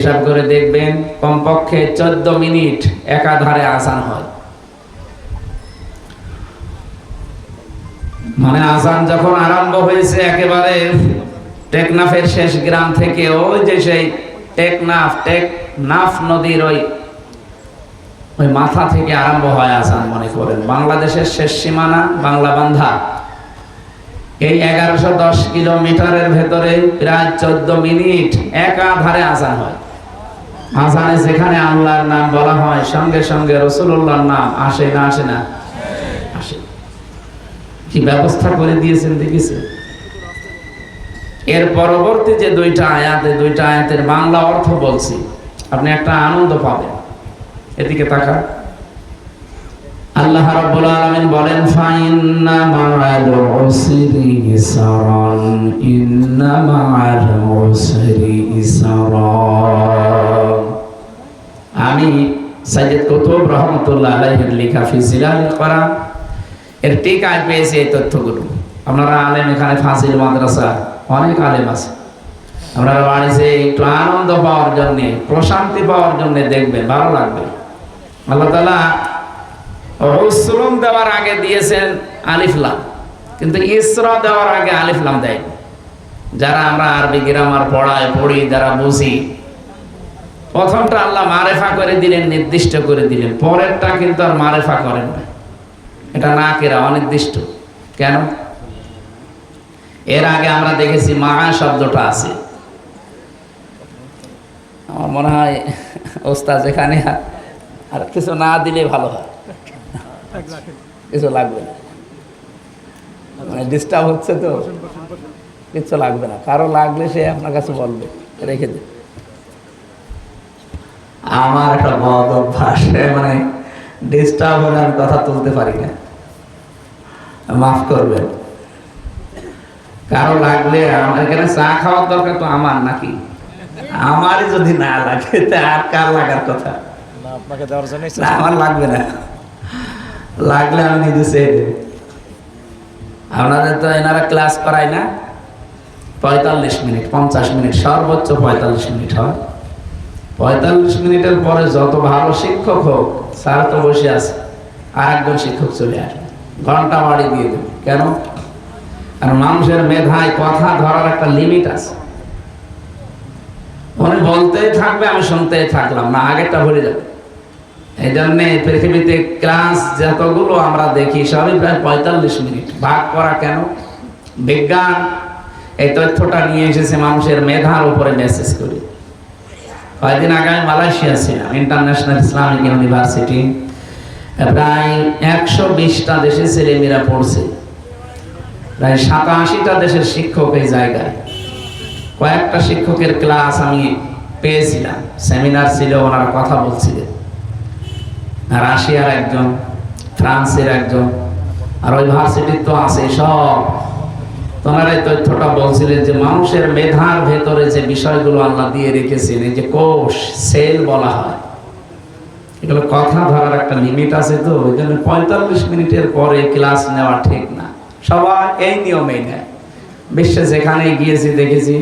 হিসাব করে দেখবেন, কমপক্ষে চোদ্দ মিনিট একাধারে আসান হয়। মানে আসান যখন আরম্ভ হয়েছে একেবারে টেকনাফের শেষ গ্রাম থেকে, ওই যে সেই টেকনাফ টেকনাফ নদীর ওই ওই মাথা থেকে আরম্ভ হয় আসান মনে করেন। বাংলাদেশের শেষ সীমানা, বাংলা বান্ধা। এই এগারোশো দশ কিলোমিটারের ভেতরে প্রায় চোদ্দ মিনিট একাধারে আসান হয়। আসানে যেখানে আল্লাহর নাম বলা হয়, সঙ্গে সঙ্গে রসুল্লাহর নাম আসে না আসে না? আসে। কি ব্যবস্থা করে দিয়েছেন দেখেছেন? এর পরবর্তী যে দুইটা আয়াতে দুইটা আয়াতের বাংলা অর্থ বলছি, আপনি একটা আনন্দ পাবেন। এদিকে তাকা আল্লাহ রাব্বুল আলামিন বলেন ফাইন্না মা'আল উসরি ইসরান ইন্না মা'আল উসরি ইসরান। সাইয়্যিদ কুতুব রহমতুল্লাহ আলাইহির লেখা ফি জিলাল কোরআন। এর টিকায় পেয়েছে এই তথ্যগুলো। আপনারা আলেম, এখানে ফাজিল মাদ্রাসা, অনেক আলেম আছে। আপনারা বাড়িতে একটু আনন্দ পাওয়ার জন্যে, প্রশান্তি পাওয়ার জন্য দেখবেন, ভালো লাগবে। আল্লাহ তালা রসুলম দেওয়ার আগে দিয়েছেন আলিফলাম কিন্তু ইসরা দেওয়ার আগে আলিফলাম দেয় যারা আমরা আরবি গ্রামার পড়ায় পড়ি, যারা বুঝি প্রথমটা আল্লাহ মারেফা করে দিলেন, নির্দিষ্ট করে দিলেন। পরেরটা কিন্তু আর মারেফা করেন না। এটা না কেরা, অনির্দিষ্ট। কেন? এর আগে আমরা দেখেছি মা শব্দটা আছে। আমার মনে হয় ওস্তাদ যেখানে আর কিছু না দিলে ভালো হয়। কিছু লাগবে না। মানে ডিস্টার্ব হচ্ছে তো। কিছু লাগবে না। কারও লাগলে সে আপনার কাছে বলবে, রেখে দে আমার একটা বদ অভ্যাস মানে ডিস্টার্ব হলে আমি কথা তুলতে পারি না। মাফ করবেন। কারও লাগলে আমার এখানে চা খাওয়ার দরকার তো আমার নাকি? আমারই যদি না লাগে তা আর কার লাগার কথা? আপনাকে দেওয়ার জন্য আমার লাগবে না। লাগলে আমি নিজে চেয়ে দেব আপনাদের তো এনারা ক্লাস করায় না? পঁয়তাল্লিশ মিনিট পঞ্চাশ মিনিট সর্বোচ্চ পঁয়তাল্লিশ মিনিট হয়। পঁয়তাল্লিশ মিনিটের পরে যত ভালো শিক্ষক হোক, স্যার তো বসে আছে। আর একজন শিক্ষক চলে আসবে। ঘণ্টা বাড়ি দিয়ে দেবে। কেন? আর মানুষের মেধায় কথা ধরার একটা লিমিট আছে। উনি বলতেই থাকবে, আমি শুনতে থাকলাম না, আগেরটা ভরে যাবে। এই জন্যে পৃথিবীতে ক্লাস যতগুলো আমরা দেখি, সবই প্রায় পঁয়তাল্লিশ মিনিট। ভাগ করা কেন? বিজ্ঞান, এই তথ্যটা নিয়ে এসেছে মানুষের মেধার উপরে মেসেজ করে। কয়েকদিন আগে আমি মালয়েশিয়া ছিলাম ইন্টারন্যাশনাল ইসলামিক ইউনিভার্সিটি প্রায় একশো বিশটা দেশে ছেলেমেয়েরা পড়ছে। প্রায় সাতাশিটা দেশের শিক্ষক এই জায়গায়। কয়েকটা শিক্ষকের ক্লাস আমি পেয়েছিলাম, সেমিনার ছিল, ওনারা কথা বলছিলেন। রাশিয়ার একজন, ফ্রান্সের একজন, আর ওই ভার্সিটির তো আছে সব। তোনারা তথ্যটা বলছিলেন যে মানুষের মেধার ভেতরে যে বিষয়গুলো আল্লাহ দিয়ে রেখেছেন, এই যে কোষ, সেল বলা হয়। এগুলো কথা ধরার একটা লিমিট আছে তো, ওই জন্য পঁয়তাল্লিশ মিনিটের পরে ক্লাস নেওয়া ঠিক না। সবাই এই নিয়মেই নেয়। বিশ্বে যেখানে গিয়েছি, দেখেছি,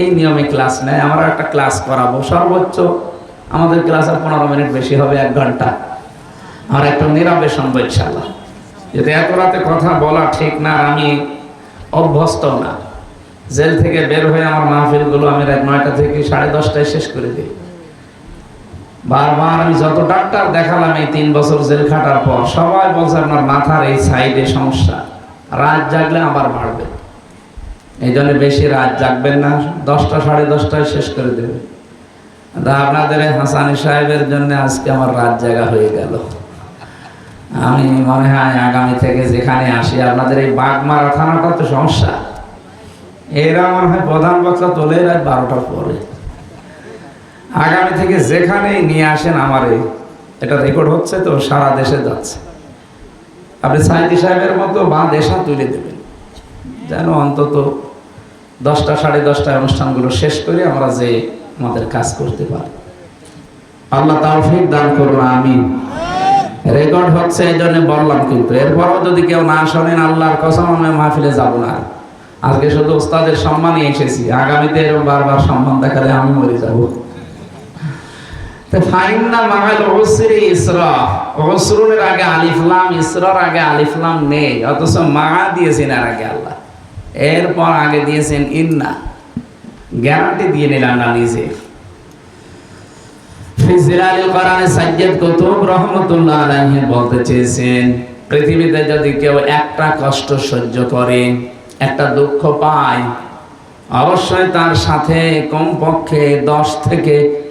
এই নিয়মে ক্লাস নেয়। আমরা একটা ক্লাস করাবো। সর্বোচ্চ আমাদের ক্লাস আর পনেরো মিনিট বেশি হবে, এক ঘণ্টা। আর একটা নীরবে শুনব ইনশাল্লাহ যদি এত রাতে কথা বলা ঠিক না আমি অভ্যস্ত না। জেল থেকে বের হয়ে আমার মাহফিলগুলো আমি রাত নয়টা থেকে সাড়ে দশটায় শেষ করে দিই। বারবার আমি যত ডাক্তার দেখালাম এই তিন বছর জেল খাটার পর, সবাই বলছে আপনার মাথার এই সাইডে সমস্যা। রাত জাগলে আবার বাড়বে। এই জন্য বেশি রাত জাগবেন না, দশটা সাড়ে দশটায় শেষ করে দেবে আপনাদের হাসানি সাহেবের জন্য আজকে আমার রাত জায়গা হয়ে গেল। আমি মনে হয় আগামী থেকে যেখানে আসি, আপনাদের এই বাগমারা থানাটা তো সমস্যা? এরা মনে হয় প্রধান বক্তা তোলে রাত বারোটার পরে। আগামী থেকে যেখানেই নিয়ে আসেন আমার, এটা রেকর্ড হচ্ছে তো, সারা দেশে যাচ্ছে। আপনি সাইদি সাহেবের মতো বা দেশা তুলে দেবেন। যেন অন্তত দশটা, সাড়ে দশটায় অনুষ্ঠানগুলো শেষ করে আমরা যে আমাদের কাজ করতে পারি। আল্লাহ তাওফিক দান করুন আমি রেকর্ড হচ্ছে এই জন্য বললাম কিন্তু। এরপরও যদি কেউ না শোনেন, আল্লাহর কসম, আমি মাহফিলে যাব না। আজকে শুধু ওস্তাদের সম্মানই এসেছি। আগামীতে এরকম বারবার সম্মান দেখালে আমি মরে যাব। ফাইন্না মাগাল ওসরি ইসরা। ওসরুনের আগে আলিফলাম ইসরার আগে আলিফলাম নেই। অথচ মা দিয়েছেন আর আগে আল্লাহ। এরপর আগে দিয়েছেন ইন্না। গ্যারান্টি দিয়ে নিলাম না নিজে।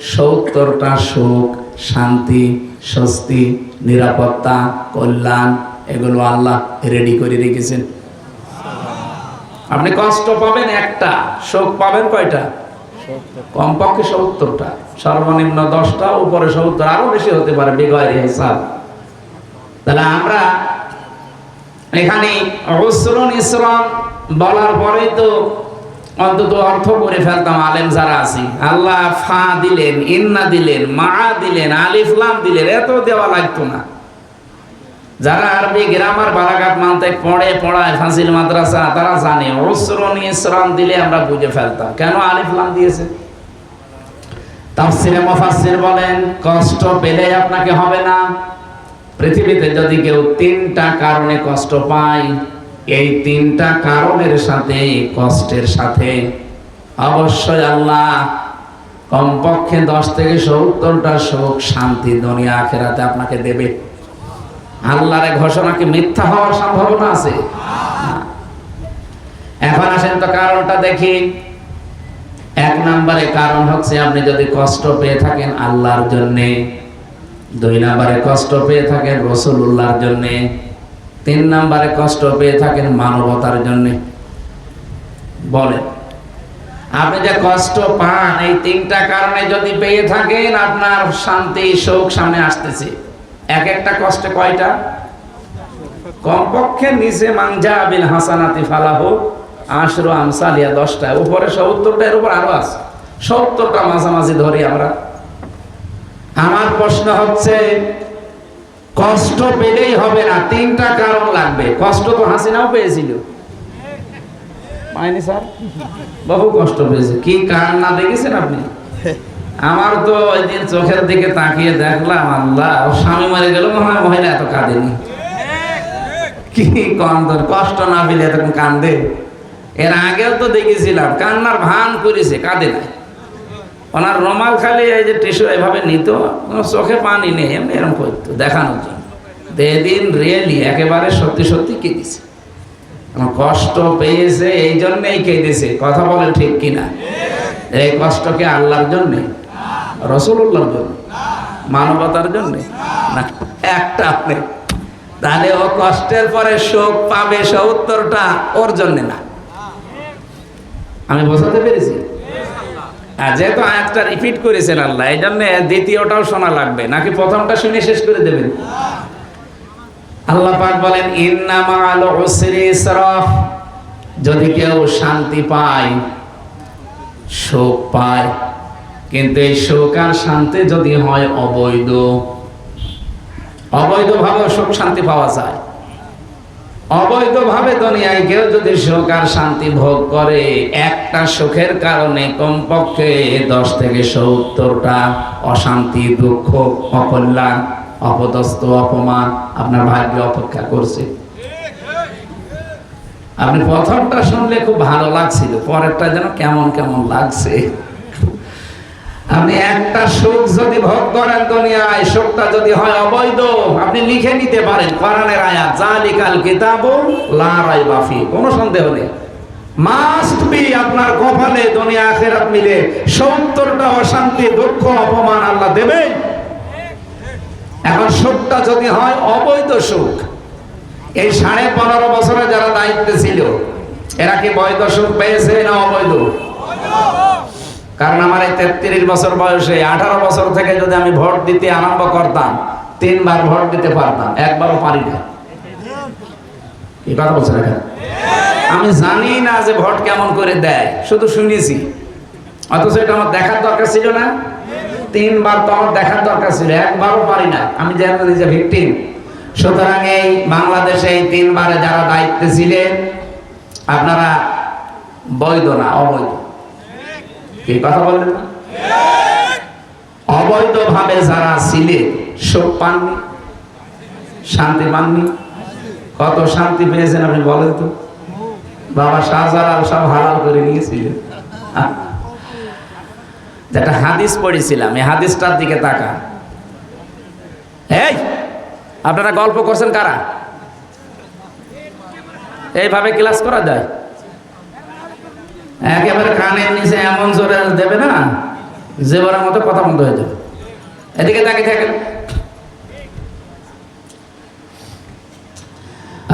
সত্তরটা সুখ, শান্তি, স্বস্তি, নিরাপত্তা, কল্যাণ, এগুলো আল্লাহ রেডি করে রেখেছেন। আপনি কষ্ট পাবেন একটা, সুখ পাবেন কয়টা? কমপক্ষে সত্তরটা, সর্বনিম্ন দশটা, উপরে সত্তর, আরও বেশি হতে পারে, বিগয়ের হিসাব। তাহলে আমরা এখানে বলার পরেই তো অন্তত অর্থ করে ফেলতাম, আলেম যারা আছি। আল্লাহ ফা দিলেন, ইন্না দিলেন, মা দিলেন আলিফলাম দিলেন, এত দেওয়া লাগতো না। যারা আরবি গ্রামার বারাকাত মানতে পড়ে, পড়ায় ফাঁসিল মাদ্রাসা, তারা জানে অসরণ দিলে আমরা বুঝে ফেলতাম। কেন আলিফলাম দিয়েছে? তাফসিরে মুফাসসির বলেন, কষ্ট পেলে আপনাকে হবে না। পৃথিবীতে যদি কেউ তিনটা কারণে কষ্ট পায়, এই তিনটা কারণের সাথে, কষ্টের সাথে অবশ্যই আল্লাহ কমপক্ষে দশ থেকে সত্তরটা সুখ শান্তি দুনিয়া আখেরাতে আপনাকে দেবে। আল্লাহর ঘোষণা কি মিথ্যা হওয়ার সম্ভাবনা আছে? এখন আসেন তো কারণটা দেখি। এক নম্বরে কারণ হচ্ছে আপনি যদি কষ্ট পেয়ে থাকেন আল্লাহর জন্যে, দুই নম্বরে কষ্ট পেয়ে থাকেন রসুল্লাহর জন্যে, তিন নম্বরে কষ্ট পেয়ে থাকেন মানবতার জন্যে। বলেন, আপনি যে কষ্ট পান, এই তিনটা কারণে যদি পেয়ে থাকেন আপনার শান্তি, সুখ সামনে আসতেছে। এক একটা কষ্টে কয়টা? কমপক্ষে নিচে মাংজা বিল হাসানাতি ফালাহু আশরু আমসালিয়া দশটা। উপরে সত্তরটা, এর উপর আরও আছে। সত্তরটা মাঝামাঝি ধরি আমরা। আমার প্রশ্ন হচ্ছে, কষ্ট পেলেই হবে না, তিনটা কারণ লাগবে। কষ্ট তো হাসিনাও পেয়েছিল। পায়নি স্যার? বহু কষ্ট পেয়েছে। কি কারণ না দেখেছেন আপনি? আমার তো ওই দিন চোখের দিকে তাকিয়ে দেখলাম, আল্লাহ ও স্বামী মারে গেল হয় মহিলা এত কাঁদেনি। কি কন্দন কষ্ট না পেলে এতক্ষণ কান্দে। এর আগেও তো দেখেছিলাম, কান্নার ভান করেছে, কাঁদে না ওনার রমাল খালি এই যে টিস্যু এভাবে নিত চোখে পানি নেই, এমনি এরকম করতো দেখানোর জন্য। দেদিন রিয়েলি একেবারে সত্যি সত্যি কেঁদেছে। আমার কষ্ট পেয়েছে, এই জন্যেই কেঁদেছে, কথা বলে ঠিক কিনা? এই কষ্টকে আল্লাহর জন্যে জন্য। মানবতার জন্য? না, একটা তাহলে ও কষ্টের পরে শোক পাবে সত্তরটা ওর জন্য না। আমি বোঝাতে পেরেছি? যেহেতু আয়াতটা রিপিট করেছেন আল্লাহ এই জন্য দ্বিতীয়টাও শোনা লাগবে। নাকি প্রথমটা শুনে শেষ করে দেবেন? আল্লাহ পাক বলেন ইন্না মাআল উসরি ইসরা যদি কেউ শান্তি পায় শোক পায় কিন্তু এই শোক আর শান্তি যদি হয় অবৈধ। অবৈধভাবে সুখ শান্তি পাওয়া যায়। অবৈধভাবে দুনিয়ায় কেউ যদি সুখ আর শান্তি ভোগ করে, একটা সুখের কারণে কমপক্ষে দশ থেকে সত্তরটা অশান্তি, দুঃখ, অকল্যাণ, অপদস্থ, অপমান আপনার ভাগ্যে অপেক্ষা করছে। আপনি প্রথমটা শুনলে খুব ভালো লাগছিল, পরেরটা যেন কেমন কেমন লাগছে। আপনি একটা সুখ যদি ভোগ করেন দুনিয়ায়, সুখটা যদি হয় অবৈধ, আপনি লিখে নিতে পারেন কোরআনের আয়াত, জালিকাল কিতাবু লা রাইবা ফি কোনো সন্দেহ নেই। মাস্ট বি আপনার কপালে দুনিয়া আখেরাত মিলে সত্তরটা অশান্তি, দুঃখ, অপমান আল্লাহ দেবে। এখন সুখটা যদি হয় অবৈধ সুখ। এই সাড়ে পনেরো বছরে যারা দায়িত্বে ছিল, এরা কি বৈধ সুখ পেয়েছে না অবৈধ? কারণ আমার এই তেত্রিশ বছর বয়সে, আঠারো বছর থেকে যদি আমি ভোট দিতে আরম্ভ করতাম, তিনবার ভোট দিতে পারতাম, একবারও পারি না। কথা বলছে না আমি জানি না যে ভোট কেমন করে দেয়, শুধু শুনেছি। অথচ এটা আমার দেখার দরকার ছিল না। তিনবার তো আমার দেখার দরকার ছিল, একবারও পারি না। আমি যেহেতু নিজে ভিকটিম সুতরাং এই বাংলাদেশে এই তিনবারে যারা দায়িত্বে ছিলেন, আপনারা বৈধ না অবৈধ? কি কথা বললেন না? অবৈধ অবৈধভাবে যারা ছিলেন সুখ পাননি? শান্তি পাননি কত শান্তি পেয়েছেন আপনি বলেন তো? বাবা শাহজালাল সব হালাল করে নিয়েছিলেন। যেটা হাদিস পড়েছিলাম, এই হাদিসটার দিকে তাকা এই, আপনারা গল্প করছেন কারা? এইভাবে ক্লাস করা যায়? একেবারে কানের নিচে এমন জোরে দেবে না জেবরের মতো কথা বন্ধ হয়ে যাবে এদিকে তাকিয়ে থাকেন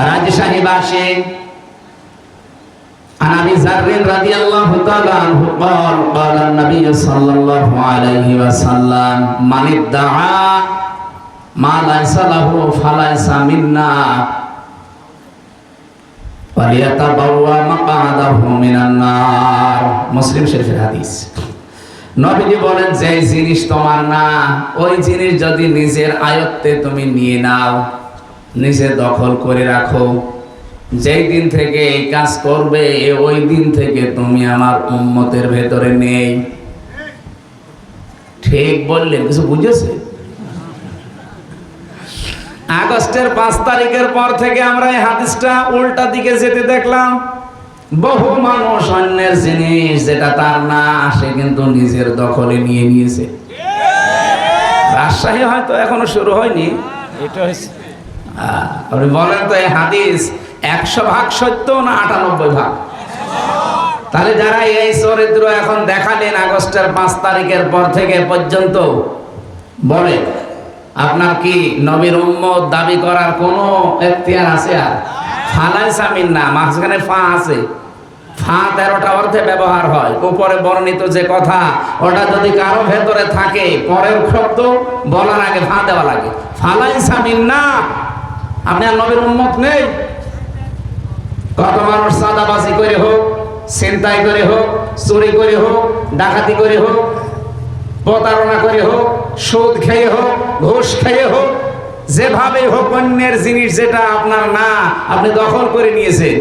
রাজশাহী বাসে عن ابي ذر رضي الله تعالى عنه قال قال النبي صلى الله عليه وسلم من ادعى ما ليس له فليس منا মুসলিম শরীফের হাদিস। নবীজি বলেন, যে জিনিস তোমার না, ওই জিনিস যদি নিজের আয়ত্তে তুমি নিয়ে নাও, নিজে দখল করে রাখো। যেই দিন থেকে এই কাজ করবে, ওই দিন থেকে তুমি আমার উম্মতের ভেতরে নেই। ঠিক বললেন, কিছু বুঝেছে? আগস্টের পাঁচ তারিখের পর থেকে আমরা এই হাদিসটা উল্টা দিকে যেতে দেখলাম। বহু মানুষ অন্যের জিনিস যেটা তার না সে কিন্তু নিজের দখলে নিয়ে নিয়েছে। রাজশাহী হয়তো এখনও শুরু হয়নি। এটা আপনি বলেন তো এই হাদিস একশো ভাগ সত্য না আটানব্বই ভাগ? তাহলে যারা এই চরিত্র এখন দেখালেন আগস্টের পাঁচ তারিখের পর থেকে পর্যন্ত বলে আপনার কি নবীর উম্মত দাবি করার কোনো এখতিয়ার আছে আর? ফালাই সামিন না, মাঝখানে ফা আছে। ফা তেরোটা অর্থে ব্যবহার হয়। উপরে বর্ণিত যে কথা, ওটা যদি কারও ভেতরে থাকে, পরের শব্দ বলার আগে ফা দেওয়া লাগে। ফালাই সামিন না, আপনি আর নবীর উম্মত নেই। কত মানুষ চাঁদাবাজি করে হোক, ছিনতাই করে হোক, চুরি করে হোক, ডাকাতি করে হোক, প্রতারণা করে হোক, সুদ খেয়ে হোক ঘুষ খেয়ে হোক, যেভাবে হোক অন্যের জিনিস যেটা আপনার না আপনি দখল করে নিয়েছেন,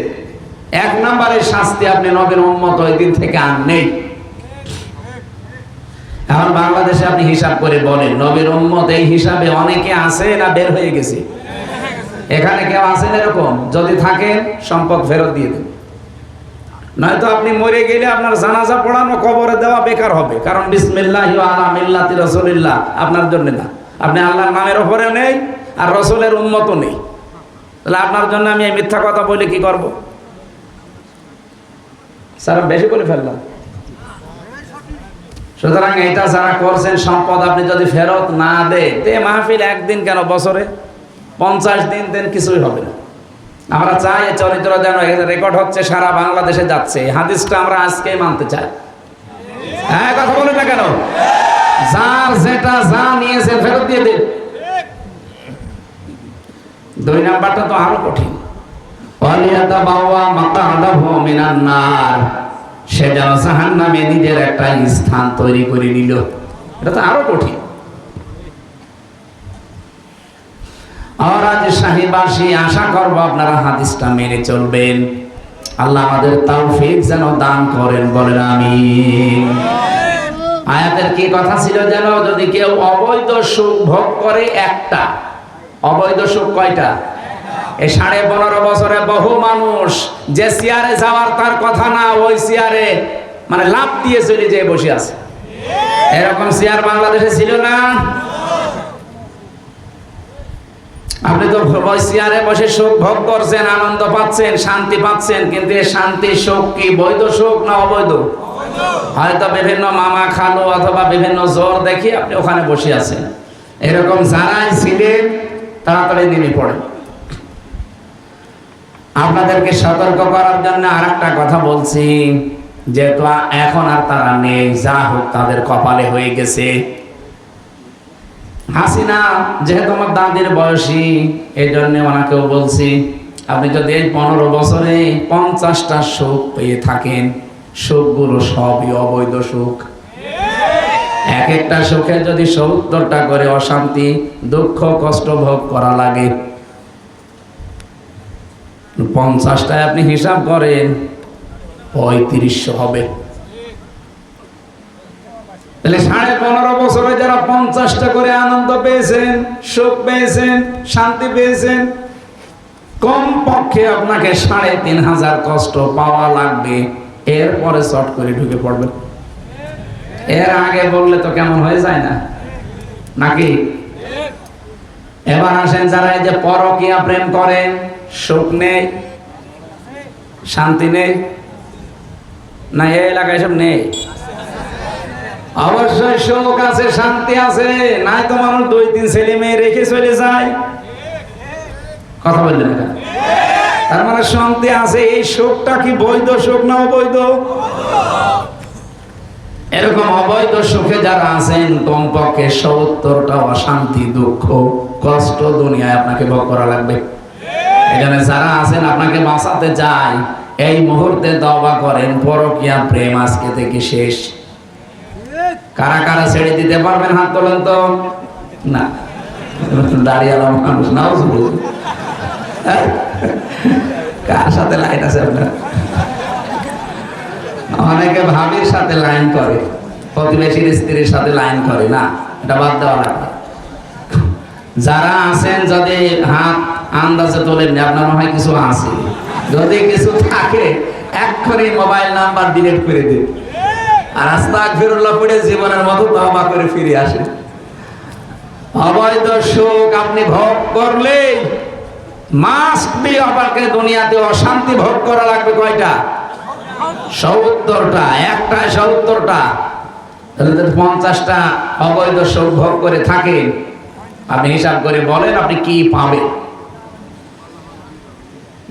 এক নম্বরের শাস্তি আপনি নবীর উম্মত ওই দিন থেকে আর নেই। এখন বাংলাদেশে আপনি হিসাব করে বলেন, নবীর উম্মত এই হিসাবে অনেকে আছে না বের হয়ে গেছে? এখানে কেউ আছেন এরকম? যদি থাকেন, সম্পদ ফেরত দিয়ে দেন। নয়তো আপনি মরে গেলে আপনার জানাজা পড়ানো, কবরে দেওয়া বেকার হবে। কারণ বিসমিল্লাহ আলা রসুলিল্লাহ আপনার জন্য না। আপনি আল্লাহর নামের ওপরে নেই আর রসুলের উন্মত নেই। তাহলে আপনার জন্য আমি এই মিথ্যা কথা বলে কি করব? স্যার, বেশি করে ফেললাম। সুতরাং এটা যারা করছেন সম্পদ আপনি যদি ফেরত না দেন, তে মাহফিল একদিন কেন বছরে? পঞ্চাশ দিন দেন কিছুই হবে না। আমরা চাই এই চরিত্র যেন রেকর্ড হচ্ছে, সারা বাংলাদেশে যাচ্ছে। হাদিসটা আমরা আজকেই মানতে চাই। হ্যাঁ কথা বলে না কেন? যার যেটা যা নিয়েছে ফেরত দিয়ে দিন দুই নাম্বারটা তো আরও কঠিন। মিনান নার। সে যেন নিজের একটা স্থান তৈরি করে নিল। এটা তো আরও কঠিন। আশা করব আপনারা হাদিসটা মেনে চলবেন। আল্লাহ আমাদের তৌফিক যেন দান করেন, বলেন আমি আয়াতের কি কথা ছিল যেন যদি কেউ অবৈধ সুখ ভোগ করে একটা, অবৈধ সুখ কয়টা? এই সাড়ে পনেরো বছরে বহু মানুষ যে চেয়ারে যাওয়ার তার কথা না, ওই চেয়ারে মানে লাভ দিয়ে চলে যেয়ে বসে আছে। এরকম চেয়ার বাংলাদেশে ছিল না? আপনি তো চেয়ারে বসে সুখ ভোগ করছেন, আনন্দ পাচ্ছেন, শান্তি পাচ্ছেন, কিন্তু শান্তি সুখ কি বৈধ সুখ না অবৈধ? হয়তো বিভিন্ন মামা খালু অথবা বিভিন্ন জোর দেখি আপনি ওখানে বসে আছেন। এরকম যারাই ছিলেন তাড়াতাড়ি নেমে পড়েন আপনাদেরকে সতর্ক করার জন্য আর একটা কথা বলছি যেহেতু এখন আর তারা নেই, যা হোক তাদের কপালে হয়ে গেছে। হাসিনা, যেহেতু আমার দাদির বয়সী এই জন্য ওনাকেও বলছি, আপনি যদি এই পনেরো বছরে পঞ্চাশটা সুখ পেয়ে থাকেন সুখগুলো সবই অবৈধ সুখ। এক একটা সুখে যদি সত্তরটা করে, অশান্তি, দুঃখ, কষ্ট ভোগ করা লাগে। পঞ্চাশটায় আপনি হিসাব করেন, পঁয়ত্রিশশো হবে। তাহলে সাড়ে পনেরো বছরে যারা পঞ্চাশটা করে আনন্দ পেয়েছেন, সুখ পেয়েছেন, শান্তি পেয়েছেন কম পক্ষে আপনাকে সাড়ে তিন হাজার কষ্ট পাওয়া লাগবে। এরপরে শর্ট করে ঢুকে পড়বেন এর আগে বললে তো কেমন হয়ে যায় না? নাকি? এবার আসেন যারা এই যে পরকিয়া প্রেম করেন, সুখ নেই, শান্তি নেই, না এই এলাকায় সব নেই? অবশ্যই সুখ আছে, শান্তি আছে, নাই তো মানুষ দুই তিন ছেলে মেয়ে রেখে চলে যায়। কথা বললেন না তার মানে শান্তি আছে, এই সুখটা কি বৈধ সুখ না অবৈধ? এরকম অবৈধ সুখে যারা আছেন, কমপক্ষে সত্তরটা অশান্তি, দুঃখ, কষ্ট দুনিয়ায় আপনাকে ভোগ করা লাগবে। এখানে যারা আছেন, আপনাকে বাঁচাতে চায় এই মুহূর্তে দবা করেন, পরকিয়া, প্রেম আজকে থেকে শেষ। কারা কারা ছেড়ে দিতে পারবেন হাত তোলেন তো? না। দাঁড়িয়ে মানুষ নাও কার সাথে লাইন আছে আপনার? অনেকে ভাবির সাথে লাইন করে, প্রতিবেশীর স্ত্রীর সাথে লাইন করে, না, এটা বাদ দেওয়া লাগবে। যারা আছেন যদি হাত আন্দাজে তোলেন আপনার হয় কিছু আছে। যদি কিছু থাকে, এক্ষুনি মোবাইল নাম্বার ডিলিট করে দিন। আর আস্তাক ফিরুল্লাহ পড়ে জীবনের মতো বাবা করে ফিরে আসে অবৈধ সুখ আপনি ভোগ করলে মাস্ট বি আপনাকে দুনিয়াতে অশান্তি ভোগ করা লাগবে কয়টা? সত্তরটা। একটায় সত্তরটা। পঞ্চাশটা অবৈধ সুখ ভোগ করে থাকেন আপনি হিসাব করে বলেন আপনি কি পাবেন?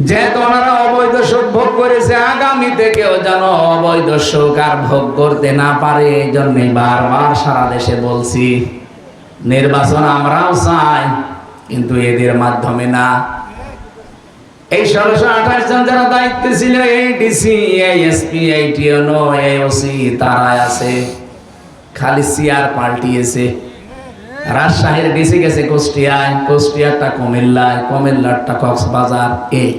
যেহেতু ওনারা অবৈধ সুখ ভোগ করেছে আগামী কেউ যেন অবৈধ সুখ আর ভোগ করতে না পারে এই জন্যে বারবার সারা দেশে বলছি, নির্বাচন আমরাও চাই, কিন্তু এদের মাধ্যমে না। এই ষোলোশো আঠাশ জন যারা দায়িত্বে ছিল এই ডিসি এই এসপি তারাই আছে। খালি সিআর পাল্টিয়েছে। রাজশাহীর ডিসি গেছে কুষ্টিয়ায় কুষ্টিয়ারটা কুমিল্লায়, কুমিল্লারটা কক্সবাজার এই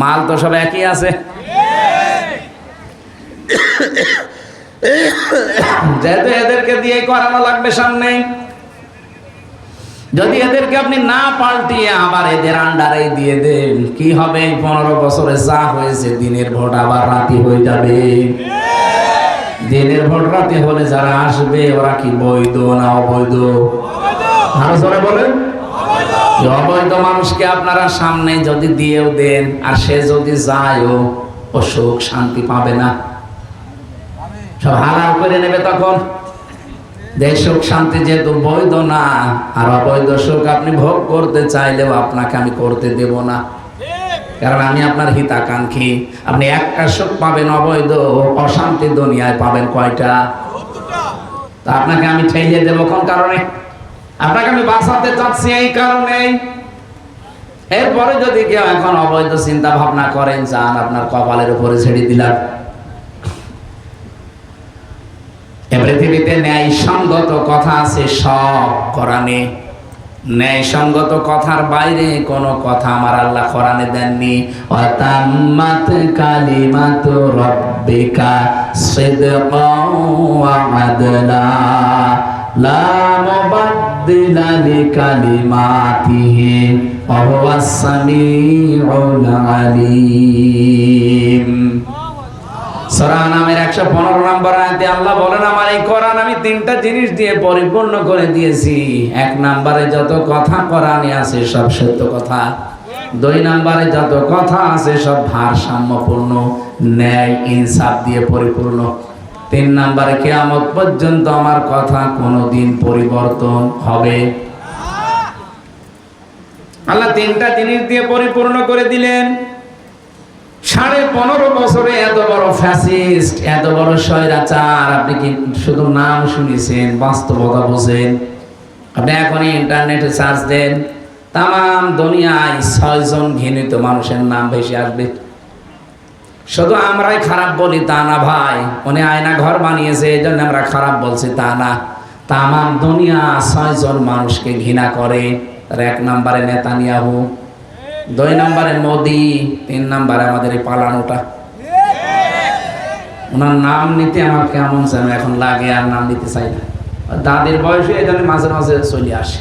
মাল তো সব একই আছে। যেহেতু এদেরকে দিয়ে করানো লাগবে সামনে যদি এদেরকে আপনি না পাল্টিয়ে আবার এদের আন্ডারে দিয়ে দেন, কি হবে? পনেরো বছরে যা হয়েছে, দিনের ভোট আবার রাতি হয়ে যাবে। দিনের ভোট রাতে হলে যারা আসবে, ওরা কি বৈধ না অবৈধ? আরও বলেন। অবৈধ মানুষকে আপনারা সামনে যদি দিয়েও দেন, আর সে যদি যায়ও, ও সুখ শান্তি পাবে না। সব হালাল করে নেবে তখন। দেশ সুখ শান্তি যেহেতু বৈধ না, আর অবৈধ সুখ আপনি ভোগ করতে চাইলেও আপনাকে আমি করতে দেব না। কারণ আমি আপনার হিতাকাঙ্ক্ষী। আপনি একটা সুখ পাবেন অবৈধ, অশান্তি দুনিয়ায় পাবেন কয়টা? তা আপনাকে আমি ঠেলিয়ে দেবো কোন কারণে? আপনাকে আমি বাঁচাতে চাচ্ছি এই কারণে। এরপরে যদি কেউ এখন অবৈধ চিন্তা ভাবনা করেন, যান আপনার কপালের উপরে ছেড়ে দিলাম এ পৃথিবীতে ন্যায়সঙ্গত কথা আছে সব কোরআনে। ন্যায়সঙ্গত কথার বাইরে কোনো কথা আমার আল্লাহ কোরআনে দেননি। অতাম্মাত কালিমাত রব্বিকা সিদকাও ওয়া আদলা। লা মুবাদদিলা লিকালিমাতিহি ওয়া হুয়াস সামিউল আলিম। সূরা নামের 115 নম্বর আয়াতে আল্লাহ বলেন, আমার এই কোরআন আমি তিনটা জিনিস দিয়ে পরিপূর্ণ করে দিয়েছি। এক নম্বরে যত কথা কোরআনে আছে সব সত্য কথা। দুই নম্বরে যত কথা আছে সব ভারসাম্যপূর্ণ, ন্যায়, ইনসাফ দিয়ে পরিপূর্ণ। তিন নম্বরে কিয়ামত পর্যন্ত আমার কথা কোনোদিন পরিবর্তন হবে আল্লাহ তিনটা জিনিস দিয়ে পরিপূর্ণ করে দিলেন। সাড়ে পনেরো বছরে এত বড় ফ্যাসিস্ট এত বড় স্বৈরাচার, আপনি কি শুধু নাম শুনেছেন, বাস্তবতা বোঝেন? আপনি এখনই ইন্টারনেটে সার্চ দেন তাম দুনিয়ায় ছয়জন ঘৃণিত মানুষের নাম ভেসে আসবে। শুধু আমরাই খারাপ বলি তা না ভাই, উনি আয়না ঘর বানিয়েছে এই জন্য আমরা খারাপ বলছি তা না। তামাম দুনিয়া ছয়জন মানুষকে ঘৃণা করে, তার এক নম্বরে নেতানিয়াহু। দুই নম্বরে মোদি, তিন নম্বরে আমাদের এই পালানোটা। ওনার নাম নিতে আমার কেমন যেন এখন লাগে, আর নাম নিতে চাই না। দাদির বয়সে জন্য মাঝে মাঝে চলে আসে।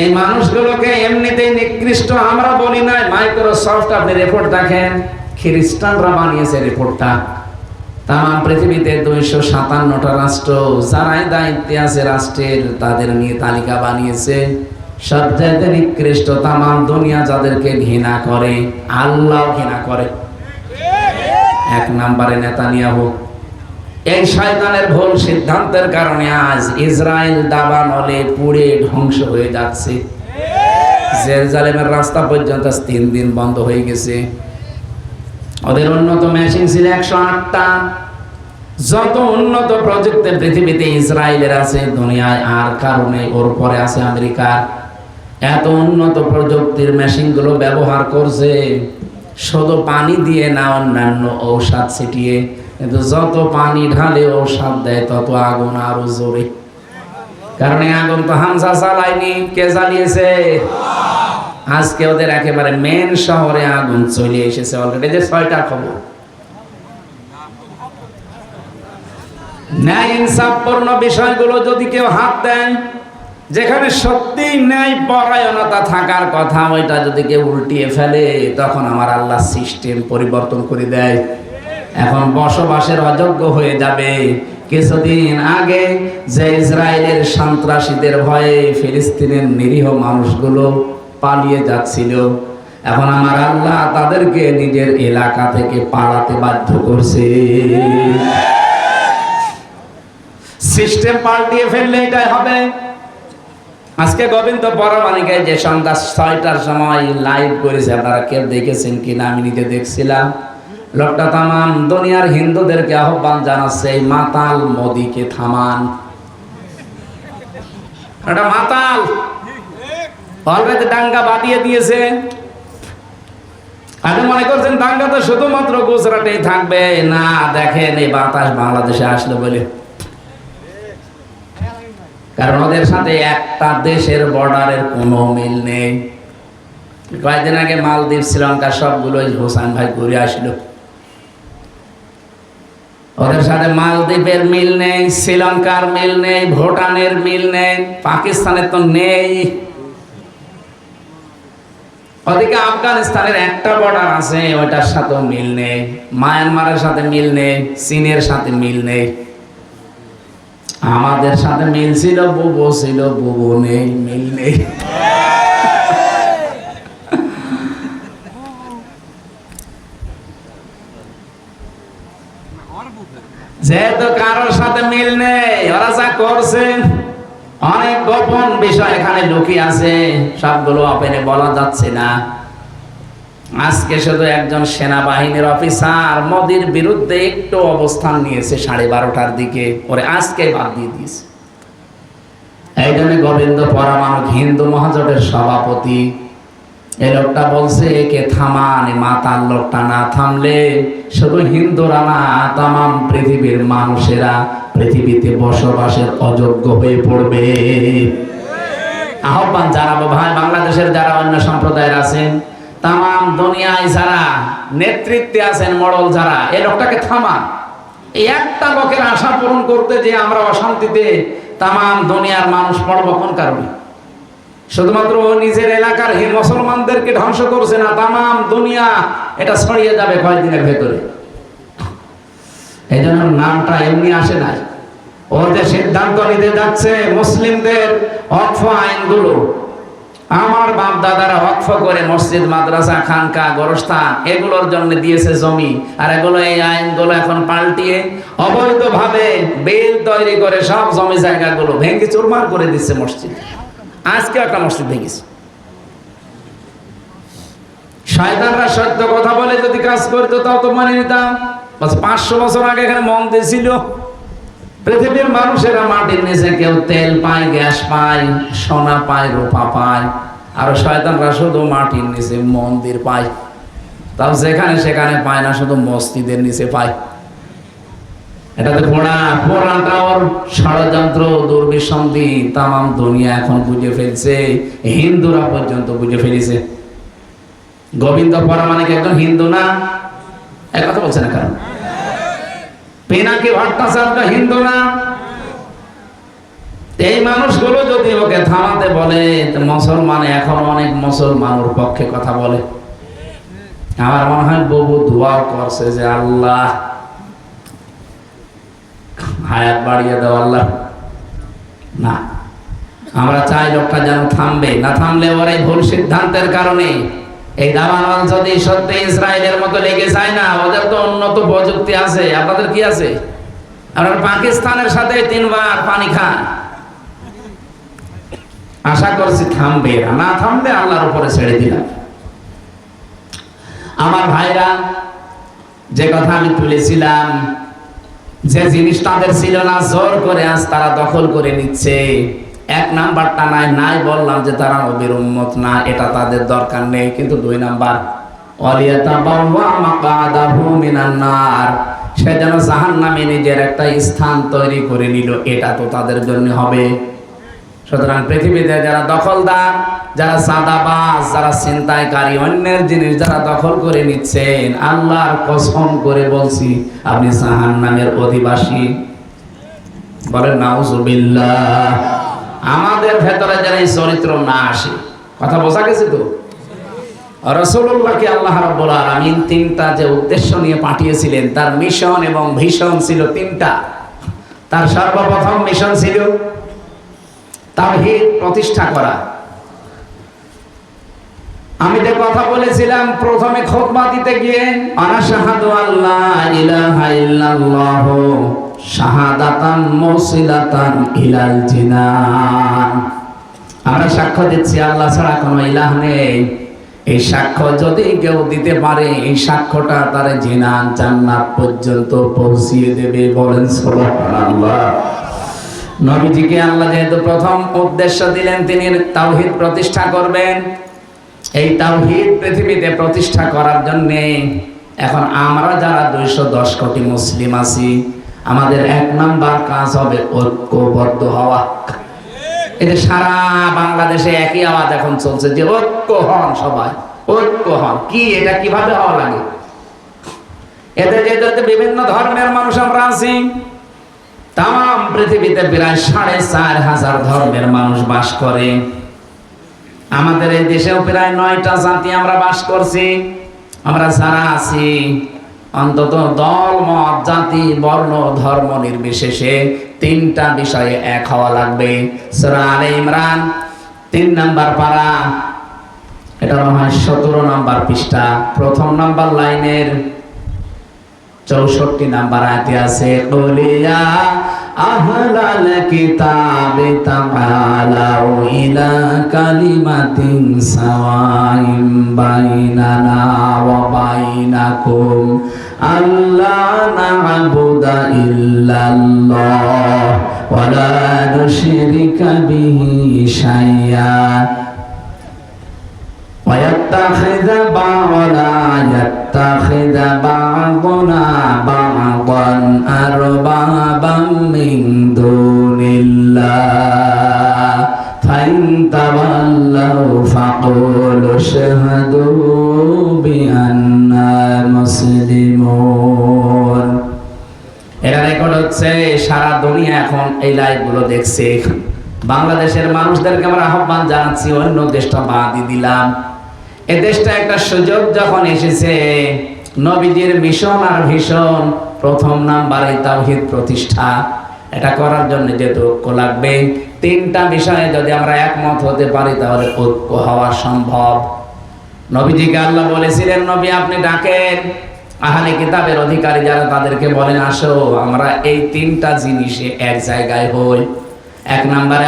এই মানুষগুলোকে এমনিতেই নিকৃষ্ট, আমরা বলি নাই মাইক্রোসফট আপনি রিপোর্ট দেখেন, খ্রিস্টানরা বানিয়েছে রিপোর্টটা তামাম পৃথিবীতে দুইশো সাতান্নটা রাষ্ট্র, যারাই দায়িত্বে আছে রাষ্ট্রের, তাদের নিয়ে তালিকা বানিয়েছে। সবচাইতে নিকৃষ্ট তাম দুনিয়া যাদেরকে ঘৃণা করে, আল্লাহ ঘৃণা করে। এক নম্বরে নেতানিয়াহু, এই শয়তানের ভুল সিদ্ধান্তের কারণে আজ ইসরায়েল দাবানলে পুড়ে ধ্বংস হয়ে যাচ্ছে। জেরুজালেমের রাস্তা পর্যন্ত তিন দিন বন্ধ হয়ে গেছে। ওদের উন্নত মেশিন ছিল একশো আটটা। যত উন্নত প্রযুক্তি পৃথিবীতে ইসরায়েলের আছে, দুনিয়ায় আর কারণে ওর পরে আছে আমেরিকার। এত উন্নত প্রযুক্তির মেশিনগুলো ব্যবহার করছে। শুধু পানি দিয়ে না, অন্যান্য ঔষধ ছিটিয়ে। কিন্তু যত পানি ঢালে ঔষধ দেয়, তত আগুন আরও জোরে। কারণ আগুন তো হামসা চালায়নি কে জ্বালিয়েছে? আজকে ওদের একেবারে মেন শহরে আগুন চলে এসেছে অলরেডি যে ছয়টা খবর। ন্যায় ইনসাফপূর্ণ বিষয়গুলো যদি কেউ হাত দেয় যেখানে সত্যি ন্যায় পরায়ণতা থাকার কথা, ওইটা যদি কেউ উল্টিয়ে ফেলে, তখন আমার আল্লাহ সিস্টেম পরিবর্তন করে দেয়। এখন বসবাসের অযোগ্য হয়ে যাবে। কিছুদিন আগে যে ইসরায়েলের সন্ত্রাসীদের ভয়ে ফিলিস্তিনের নিরীহ মানুষগুলো পালিয়ে যাচ্ছিল, এখন আমার আল্লাহ তাদেরকে নিজের এলাকা থেকে পালাতে বাধ্য করছে। সিস্টেম পাল্টিয়ে ফেললে এটাই হবে। আজকে গোবিন্দ পরমাণিকে যে সন্ধ্যা ছয়টার সময় লাইভ করেছে, আপনারা কেউ দেখেছেন কিনা? আমি নিজে দেখছিলাম। লোকটা তামাম দুনিয়ার হিন্দুদেরকে আহ্বান জানাচ্ছে, এই মাতাল মোদিকে থামান। এটা মাতাল। অলরেডি দাঙ্গা বাদিয়ে দিয়েছে। আপনি মনে করছেন দাঙ্গা তো শুধুমাত্র গুজরাটেই থাকবে? না, দেখেন এই বাতাস বাংলাদেশে আসলো বলে। কারণ ওদের সাথে একটা দেশের বর্ডারের কোনো মিল নেই। কয়েকদিন আগে মালদ্বীপ, শ্রীলঙ্কা সবগুলো হোসেন ভাই ঘুরে আসলো। ওদের সাথে মালদ্বীপের মিল নেই, শ্রীলঙ্কার মিল নেই, ভুটানের মিল নেই, পাকিস্তানের তো নেই। ওদিকে আফগানিস্তানের একটা বর্ডার আছে, ওইটার সাথেও মিল নেই। মায়ানমারের সাথে মিল নেই, চীনের সাথে মিল নেই। আমাদের সাথে মিল ছিল, বুবু ছিল, বুবু নেই, মিল নেই। যেহেতু কারোর সাথে মিল নেই, ওরা যা করছে, অনেক গোপন বিষয় এখানে লুকিয়ে আছে, সবগুলো ওপেনে বলা যাচ্ছে না। আজকে শুধু একজন সেনাবাহিনীর অফিসার, মোদির বিরুদ্ধে একটু অবস্থান নিয়েছে সাড়ে বারোটার দিকে। ওরে আজকে বাদ দিয়ে দিয়েছে। গোবিন্দ হিন্দু মহাজোটের সভাপতি লোকটা বলছে, একে থামান মাতার লোকটা না থামলে শুধু হিন্দুরা না পৃথিবীর মানুষেরা পৃথিবীতে বসবাসের অযোগ্য হয়ে পড়বে। আহ্বান জানাব, ভাই, বাংলাদেশের যারা অন্য সম্প্রদায়ের আছেন তাম দুনিয়ায় যারা নেতৃত্বে আছেন মডল যারা, এই লোকটাকে থামান এই একটা লোকের আশা পূরণ করতে যে আমরা অশান্তিতে তাম দুনিয়ার মানুষ পড়ব কোন কারণে? শুধুমাত্র নিজের এলাকার হি মুসলমানদেরকে ধ্বংস করছে না তাম দুনিয়া এটা ছড়িয়ে যাবে কয়েকদিনের ভেতরে। এই জন্য নামটা এমনি আসে নাই। ও যে সিদ্ধান্ত নিতে যাচ্ছে মুসলিমদের অক্ষ আইনগুলো আমার বাপ দাদারা অক্ষ করে মসজিদ, মাদ্রাসা, খানকা, গোরস্থান, এগুলোর জন্য দিয়েছে জমি। আর এগুলো এই আইনগুলো এখন পাল্টিয়ে অবৈধভাবে বেল তৈরি করে সব জমি জায়গাগুলো ভেঙে চুরমার করে দিচ্ছে মসজিদ। আজকে একটা মসজিদ ভেঙেছে। শয়তানরা সত্য কথা বলে যদি কাজ করতো, তাও তো মানে নিতাম। পাঁচশো বছর আগে এখানে মন্দির ছিল। পৃথিবীর মানুষেরা মাটির নিচে কেউ তেল পায়, গ্যাস পায়, সোনা পায়, রূপা পায়। আর শয়তানরা শুধু মাটির নিচে মন্দির পায়। তাও যেখানে সেখানে পায় না, শুধু মসজিদের নিচে পায়। এটাতে পড়া পড়াটা ওর ষড়যন্ত্র, দুর্বিসন্ধি তাম দুনিয়া এখন বুঝে ফেলছে। হিন্দুরা পর্যন্ত বুঝে ফেলেছে। গোবিন্দ পরামানিক একজন হিন্দু না? এই কথা বলছে না কারণ পিনাকি ভট্টাচার্য হিন্দু না। এই মানুষগুলো যদি ওকে থামাতে বলে মুসলমান এখন অনেক মুসলমান ওর পক্ষে কথা বলে। আমার মনে হয় বহু দোয়া করছে যে আল্লাহ, হায়াত বাড়িয়ে দাও আল্লাহ। না, আমরা চাই লোকটা যেন থামবে, না থামলে ওর এই ভুল সিদ্ধান্তের কারণে এই দাবানল যদি সত্যি ইসরায়েলের মতো লেগে যায় না, ওদের তো উন্নত প্রযুক্তি আছে। আপনাদের কি আছে? আপনারা পাকিস্তানের সাথে তিনবার পানি খান। আশা করছি থামবে না থামবে আল্লাহর উপরে ছেড়ে দিলাম। আমার ভাইরা, যে কথা আমি তুলেছিলাম, যে জিনিস তাদের ছিল না, জোর করে আজ তারা দখল করে নিচ্ছে। এক নাম্বারটা নাই নাই বললাম যে তারা নবীর উম্মত না, এটা তাদের দরকার নেই, কিন্তু দুই নাম্বার করে অন্যের জিনিস যারা দখল করে নিচ্ছেন, আল্লাহর কসম করে বলছি, আপনি জাহান্নামের অধিবাসী। বলেন, নাউজুবিল্লাহ। আমাদের ভেতরে যেন এই চরিত্র না আসে। কথা বোঝা গেছে তো? রসুল্লাহকে আল্লাহ রাব্বুল আলামিন তিনটা যে উদ্দেশ্য নিয়ে পাঠিয়েছিলেন, তার মিশন এবং ভীষণ ছিল তিনটা। তার সর্বপ্রথম মিশন ছিল তাওহীদ প্রতিষ্ঠা করা। আমি যে কথা বলেছিলাম, প্রথমে খোদবা দিতে গিয়ে, আনাশাহাদু আল্লাহ ইলাহা ইল্লাল্লাহ শাহাদাতান ইলাল জিনান আমরা সাক্ষ্য দিচ্ছি, আল্লাহ ছাড়া কোনো ইলাহ নেই। এই সাক্ষ্য যদি কেউ দিতে পারে, এই সাক্ষ্যটা তার জিনান জান্নাত পর্যন্ত পৌঁছিয়ে দেবে বলেন সুবহানাল্লাহ। নবীজিকে আল্লাহ যেহেতু প্রথম উদ্দেশ্য দিলেন, তিনি তাওহীদ প্রতিষ্ঠা করবেন। এই তাওহীদ পৃথিবীতে প্রতিষ্ঠা করার জন্য এখন আমরা যারা দুইশো দশ কোটি মুসলিম আছি আমাদের এক নাম্বার কাজ হবে ঐক্যবদ্ধ হওয়া। এটা সারা বাংলাদেশে একই আওয়াজ এখন চলছে যে ঐক্য হন সবাই, ঐক্য হন। কি এটা কীভাবে হওয়া লাগে? এতে যেহেতু বিভিন্ন ধর্মের মানুষ আমরা আছি, তাম পৃথিবীতে প্রায় সাড়ে চার হাজার ধর্মের মানুষ বাস করে। আমাদের এই দেশেও প্রায় নয়টা জাতি আমরা বাস করছি। আমরা যারা আছি অন্তত দল, মত, জাতি, বর্ণ, ধর্ম নির্বিশেষে তিনটা বিষয়ে এক হওয়া লাগবে। সুরা ইমরান, তিন নাম্বার পারা। এটা হয় সতেরো নাম্বার পৃষ্ঠা। প্রথম নাম্বার লাইনের চৌষট্টি নাম্বার আয়তে আছে বলিয়া أهل الكتاب تعالوا إلى كلمة سواء بيننا وبينكم ألا نعبد إلا الله ولا نشرك به شيئا ويتخذ بعضنا يتخذ بعضنا بعضا أربابا فقولوا اشهدوا بأننا مسلمون এরা রেকর্ড হচ্ছে সারা দুনিয়া এখন এই লাইভগুলো দেখছে বাংলাদেশের মানুষদেরকে আমরা আহ্বান জানাচ্ছি অন্য দেশটা বাদই দিলাম এ দেশটা একটা সুযোগ যখন এসেছে নবীজির মিশন আর ভীষণ প্রথম নাম্বারে তাওহীদ প্রতিষ্ঠা এটা করার জন্য যেহেতু ঐক্য লাগবে তিনটা বিষয়ে যদি আমরা একমত হতে পারি, তাহলে ঐক্য হওয়া সম্ভব। নবীজিকে আল্লাহ বলেছিলেন, নবী, আপনি ডাকেন। আহলে কিতাবের অধিকারী যারা তাদেরকে বলেন, আসো, আমরা এই তিনটা জিনিসে এক জায়গায় হই। এক নম্বরে